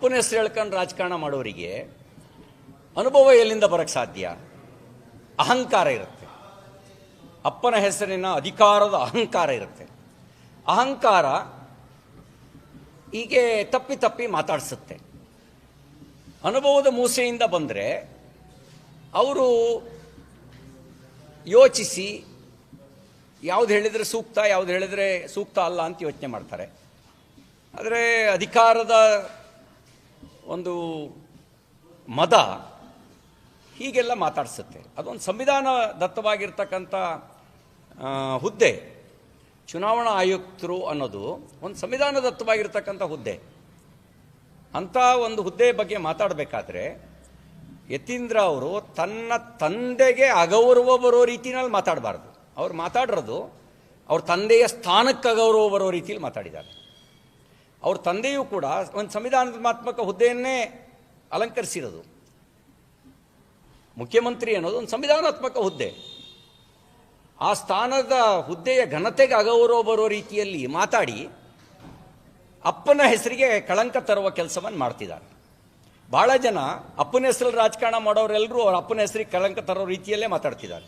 ಅಪ್ಪನ ಹೆಸರು ಹೇಳ್ಕೊಂಡು ರಾಜಕಾರಣ ಮಾಡೋರಿಗೆ ಅನುಭವ ಎಲ್ಲಿಂದ ಬರೋಕ್ಕೆ ಸಾಧ್ಯ? ಅಹಂಕಾರ ಇರುತ್ತೆ. ಅಪ್ಪನ ಹೆಸರಿನ ಅಧಿಕಾರದ ಅಹಂಕಾರ ಇರುತ್ತೆ. ಅಹಂಕಾರ ಹೀಗೆ ತಪ್ಪಿ ತಪ್ಪಿ ಮಾತಾಡಿಸುತ್ತೆ. ಅನುಭವದ ಮೂಸೆಯಿಂದ ಬಂದರೆ ಅವರು ಯೋಚಿಸಿ ಯಾವ್ದು ಹೇಳಿದರೆ ಸೂಕ್ತ, ಯಾವ್ದು ಹೇಳಿದರೆ ಸೂಕ್ತ ಅಲ್ಲ ಅಂತ ಯೋಚನೆ ಮಾಡ್ತಾರೆ. ಆದರೆ ಅಧಿಕಾರದ ಒಂದು ಮದ ಹೀಗೆಲ್ಲ ಮಾತಾಡಿಸುತ್ತೆ. ಅದೊಂದು ಸಂವಿಧಾನ ದತ್ತವಾಗಿರ್ತಕ್ಕಂಥ ಹುದ್ದೆ, ಚುನಾವಣಾ ಆಯುಕ್ತರು ಅನ್ನೋದು ಒಂದು ಸಂವಿಧಾನ ದತ್ತವಾಗಿರ್ತಕ್ಕಂಥ ಹುದ್ದೆ. ಅಂಥ ಒಂದು ಹುದ್ದೆ ಬಗ್ಗೆ ಮಾತಾಡಬೇಕಾದ್ರೆ, ಯತೀಂದ್ರ ಅವರು ತನ್ನ ತಂದೆಗೆ ಅಗೌರವ ಬರೋ ರೀತಿನಲ್ಲಿ ಮಾತಾಡಬಾರ್ದು. ಅವ್ರು ಮಾತಾಡಿರೋದು, ಅವ್ರ ತಂದೆಯ ಸ್ಥಾನಕ್ಕೆ ಅಗೌರವ ಬರೋ ರೀತಿಯಲ್ಲಿ ಮಾತಾಡಿದ್ದಾರೆ. ಅವ್ರ ತಂದೆಯೂ ಕೂಡ ಒಂದು ಸಂವಿಧಾನಾತ್ಮಕ ಹುದ್ದೆಯನ್ನೇ ಅಲಂಕರಿಸಿರೋದು. ಮುಖ್ಯಮಂತ್ರಿ ಅನ್ನೋದು ಒಂದು ಸಂವಿಧಾನಾತ್ಮಕ ಹುದ್ದೆ. ಆ ಸ್ಥಾನದ ಹುದ್ದೆಯ ಘನತೆಗೆ ಅಗೌರವ ಬರೋ ರೀತಿಯಲ್ಲಿ ಮಾತಾಡಿ ಅಪ್ಪನ ಹೆಸರಿಗೆ ಕಳಂಕ ತರುವ ಕೆಲಸವನ್ನು ಮಾಡ್ತಿದ್ದಾರೆ. ಭಾಳ ಜನ ಅಪ್ಪನ ಹೆಸರಲ್ಲಿ ರಾಜಕಾರಣ ಮಾಡೋರೆಲ್ಲರೂ ಅವ್ರ ಅಪ್ಪನ ಹೆಸರಿಗೆ ಕಳಂಕ ತರೋ ರೀತಿಯಲ್ಲೇ ಮಾತಾಡ್ತಿದ್ದಾರೆ.